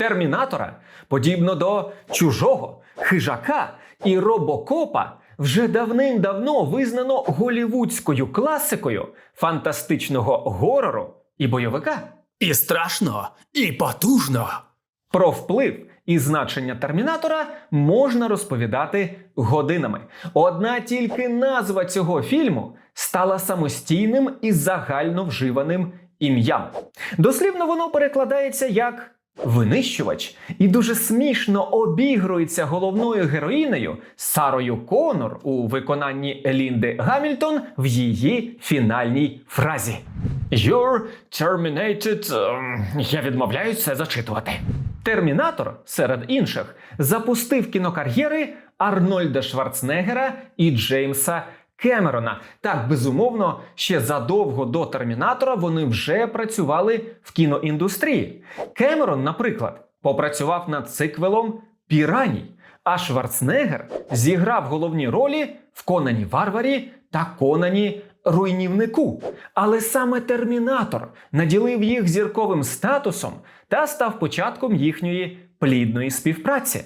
Термінатора, подібно до чужого, хижака і робокопа, вже давним-давно визнано голівудською класикою фантастичного горору і бойовика. І страшно, і потужно. Про вплив і значення термінатора можна розповідати годинами. Одна тільки назва цього фільму стала самостійним і загально вживаним ім'ям. Дослівно воно перекладається як винищувач і дуже смішно обігрується головною героїнею Сарою Конор у виконанні Лінди Гамільтон в її фінальній фразі. You're terminated... ем, Я відмовляюсь це зачитувати. Термінатор, серед інших, запустив кінокар'єри Арнольда Шварценеггера і Джеймса Кемерона. Так, безумовно, ще задовго до Термінатора вони вже працювали в кіноіндустрії. Кемерон, наприклад, попрацював над циквелом Піраній, а Шварценеггер зіграв головні ролі в Конані Варварі та Конані Руйнівнику. Але саме Термінатор наділив їх зірковим статусом та став початком їхньої плідної співпраці.